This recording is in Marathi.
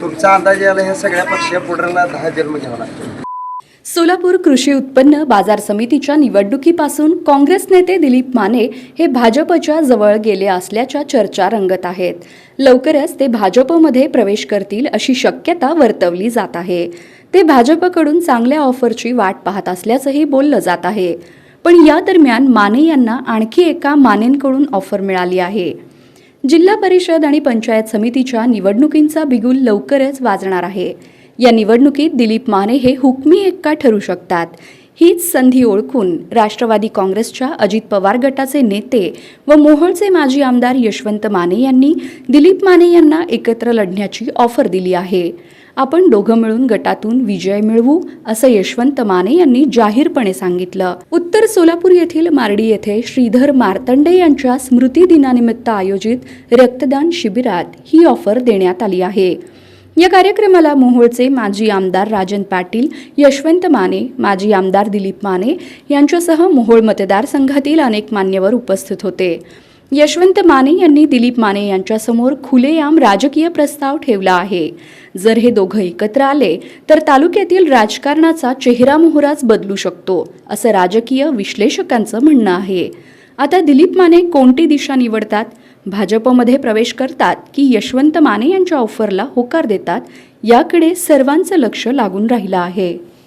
तुमचा अंदाज यायला ह्या सगळ्या पक्षीय पुढाऱ्यांना दहा जन्म घ्यावा लागतो. सोलापूर कृषी उत्पन्न बाजार समितीच्या निवडणुकीपासून काँग्रेस नेते दिलीप माने हे भाजपच्या जवळ गेले असल्याच्या चर्चा रंगत आहेत. लवकरच ते भाजपमध्ये प्रवेश करतील अशी शक्यता वर्तवली जात आहे. ते भाजपकडून चांगल्या ऑफरची वाट पाहत असल्याचंही बोललं जात आहे. पण या दरम्यान माने यांना आणखी एका मानेंकडून ऑफर मिळाली आहे. जिल्हा परिषद आणि पंचायत समितीच्या निवडणुकींचा बिगुल लवकरच वाजणार आहे. या निवडणुकीत दिलीप माने हे हुकमी एक्का ठरू शकतात. हीच संधी ओळखून राष्ट्रवादी काँग्रेसच्या अजित पवार गटाचे नेते व मोहोळचे माजी आमदार यशवंत माने यांनी दिलीप माने यांना एकत्र लढण्याची ऑफर दिली आहे. आपण दोघं मिळून गटातून विजय मिळवू असं यशवंत माने यांनी जाहीरपणे सांगितलं. उत्तर सोलापूर येथील मार्डी येथे श्रीधर मार्तंडे यांच्या स्मृती दिनानिमित्त आयोजित रक्तदान शिबिरात ही ऑफर देण्यात आली आहे. या कार्यक्रमाला मोहोळचे माजी आमदार राजन पाटील यशवंत माने माजी आमदार दिलीप माने यांच्यासह मोहोळ मतदारसंघातील अनेक मान्यवर उपस्थित होते. यशवंत माने यांनी दिलीप माने यांच्यासमोर खुलेआम राजकीय प्रस्ताव ठेवला आहे. जर हे दोघं एकत्र आले तर तालुक्यातील राजकारणाचा चेहरा मोहराच बदलू शकतो असं राजकीय विश्लेषकांचं म्हणणं आहे. आता दिलीप माने कोणती दिशा निवडतात? भाजपमध्ये प्रवेश करतात की यशवंत माने यांच्या ऑफरला होकार देतात याकडे सर्वांचं लक्ष लागून राहिलं आहे.